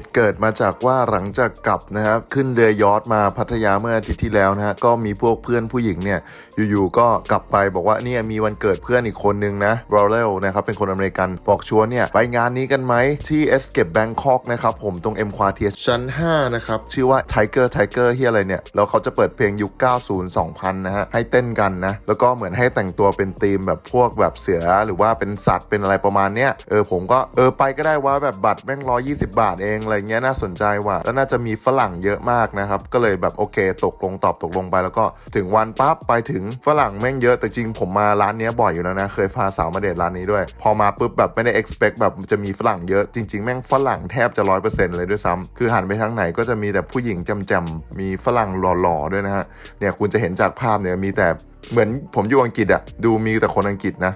ตุเกิดมาจากว่าหลังจากกลับนะครับขึ้นเรือยอทมาพัทยาเมื่ออาทิตย์ที่แล้วนะฮะก็มีพวกเพื่อนผู้หญิงเนี่ยอยู่ๆก็กลับไปบอกว่าเนี่ยมีวันเกิดเพื่อนอีกคนนึงนะบรอเรลนะครับเป็นคนอเมริกันบอกชวนเนี่ยไปงานนี้กันไหมที่ Escape Bangkok นะครับผมตรง M Quartier ชั้น 5 นะครับ ชื่อว่า Tiger Tiger ที่อะไรเนี่ย แล้วเขาจะเปิดเพลงยุค 90 2000 นะฮะ ให้เต้นกันนะ แล้วก็เหมือนให้แต่งตัวเป็นธีมแบบพวกแบบเสือหรือว่าเป็นสัตว์เป็นอะไรประมาณเนี้ยเออผมก็เออไปก็ได้ว่าแบบบัตรแม่งร้อยี่สิบาทเองอะไรเงี้ยน่าสนใจว่ะแล้วน่าจะมีฝรั่งเยอะมากนะครับ ก็เลยแบบโอเค ตกลงตอบตกลงไป แล้วก็ถึงวันปั๊บไปถึงฝรั่งแม่งเยอะแต่จริงผมมาร้านนี้บ่อยอยู่แล้วนะ เคยพาสาวมาเดทร้านนี้ด้วย พอมาปุ๊บแบบไม่ได้ expect แบบจะมีฝรั่งเยอะจริง ๆ แม่งฝรั่งแทบจะร้อยเปอร์เซ็นต์เลยด้วยซ้ำคือหันไปทางไหนก็จะมีแต่ผู้หญิงจำๆมีฝรั่งหล่อๆด้วยนะฮะเนี่ยคุณจะเห็นจากภาพเนี่ยมีแต่เหมือนผมอยู่อังกฤษอะดูมีแต่คนอังกฤษนะ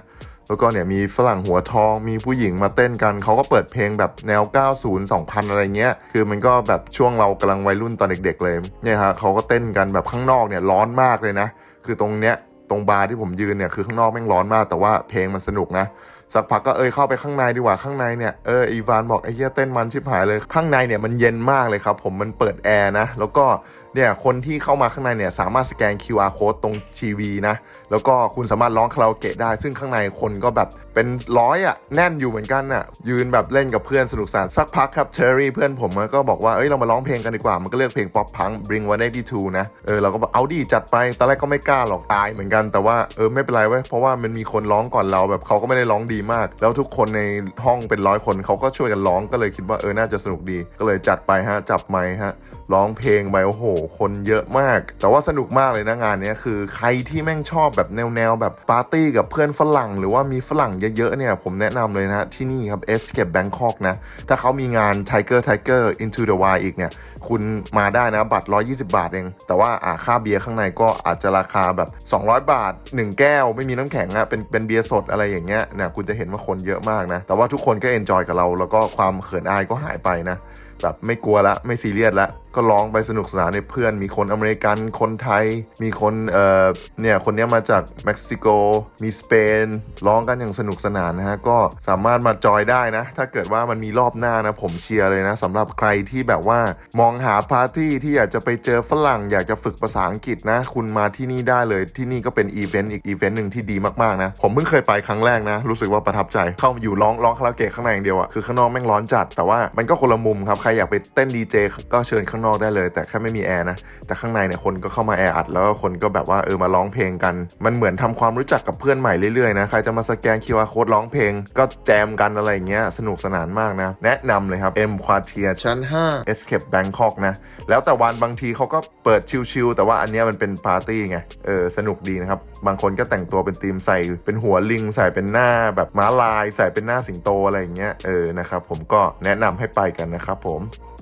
แล้วก็เนี่ยมีฝรั่งหัวทองมีผู้หญิงมาเต้นกัน เขาก็เปิดเพลงแบบแนว 90 2000 อะไรเงี้ย คือมันก็แบบช่วงเรากำลังวัยรุ่นตอนเด็ก ๆ เลยเนี่ยฮะเขาก็เต้นกันแบบข้างนอกเนี่ยร้อนมากเลยนะ คือตรงเนี้ยตรงบาร์ที่ผมยืนเนี่ยคือข้างนอกแม่งร้อนมาก แต่ว่าเพลงมันสนุกนะ สักพักก็เอ้ยเข้าไปข้างในดีกว่าข้างในเนี่ยเอออีวานบอกไอ้เหี้ยเต้นมันชิบหายเลยข้างในเนี่ยมันเย็นมากเลยครับผมมันเปิดแอร์นะแล้วก็ เนี่ยคนที่เข้ามาข้างในเนี่ยสามารถสแกน QR code ตรงทีวีนะ แล้วก็คุณสามารถร้องคาราโอเกะได้ ซึ่งข้างในคนก็แบบเป็นร้อยอะ่ะแน่นอยู่เหมือนกันน่ะยืนแบบเล่นกับเพื่อนสนุกสนานสักพักครับเชอรี่เพื่อนผมก็บอกว่าเอ้ยเรามาร้องเพลงกันดีกว่า มันก็เลือกเพลงป๊อปพัง Bring 182นะเออเราก็เอาดีจัดไปตอนแรกก็ไม่กล้าหรอกตายเหมือนกันแต่ว่าเออไม่เป็นไรเว้ยเพราะว่ามันมีคนร้องก่อนเราแบบเขาก็ไม่ได้ร้องดีมาก แล้วทุกคนในห้องเป็นร้อยคนเขาก็ช่วยกันร้องก็เลยคิดว่าเออน่าจะสนุกดีก็เลยจัดไปฮะจับไมค์ฮะร้องเพลงไปโอ้โหคนเยอะมาก แต่ว่าสนุกมากเลยนะงานนี้คือใครที่แม่งชอบแบบแนวแนวแบบปาร์ตี้กับเพื่อนฝรั่ง หรือว่ามีฝรั่งเยอะๆเนี่ย ผมแนะนำเลยนะที่นี่ครับ Escape Bangkok นะ ถ้าเขามีงาน Tiger Tiger Into the Wild อีกเนี่ย คุณมาได้นะบัตร 120 บาทเอง แต่ว่าอ่าค่าเบียร์ข้างในก็อาจจะราคาแบบ 200 บาท 1 แก้ว ไม่มีน้ำแข็งอะเป็นเป็นเบียร์สดอะไรอย่างเงี้ยเนี่ยคุณจะเห็นว่าคนเยอะมากนะแต่ว่าทุกคนก็เอนจอยกับเรา แล้วก็ความเขินอายก็หายไปนะ แบบไม่กลัวละไม่ซีเรียสละก็ร้องไปสนุกสนานในเพื่อน มีคนอเมริกันคนไทย มีคนเอ่อเนี่ยคนนี้มาจากเม็กซิโกมีสเปนร้องกันอย่างสนุกสนานนะฮะก็สามารถมาจอยได้นะ ถ้าเกิดว่ามันมีรอบหน้านะผมเชียร์เลยนะสำหรับใครที่แบบว่ามองหาปาร์ตี้ที่อยากจะไปเจอฝรั่ง อยากจะฝึกภาษาอังกฤษนะ คุณมาที่นี่ได้เลยที่นี่ก็เป็นอีเวนต์อีกอีเวนต์หนึ่งที่ดีมากๆนะผมเพิ่งเคยไปครั้งแรกนะ รู้สึกว่าประทับใจเข้าอยู่ร้องร้องคาราโอเกะข้างในอย่างเดียวอะคือข้างนอกแม่งร้อนจัดแต่ว่ามันก็คนละมุมครับรอยากไปเต้นดีเจก็เชิญข้างนอกได้เลย แต่แค่ไม่มีแอร์นะ แต่ข้างในเนี่ยคนก็เข้ามาแอร์อัด แล้วคนก็แบบว่าเออมาร้องเพลงกัน มันเหมือนทำความรู้จักกับเพื่อนใหม่เรื่อยๆนะ ใครจะมาสแกน QR code ร้องเพลง ก็แจมกันอะไรอย่างเงี้ย สนุกสนานมากนะ แนะนำเลยครับ M Quartier ชั้น 5 Escape Bangkok นะ แล้วแต่วันบางทีเขาก็เปิดชิลๆ แต่ว่าอันเนี้ยมันเป็นปาร์ตี้ไง เออ สนุกดีนะครับ บางคนก็แต่งตัวเป็นธีมใส่ เป็นหัวลิง ใส่เป็นหน้าแบบม้าลาย ใส่เป็นหน้าสิงโตอะไรอย่างเงี้ย เออ นะครับ ผมก็แนะนำให้ไปกันนะครับผม platform.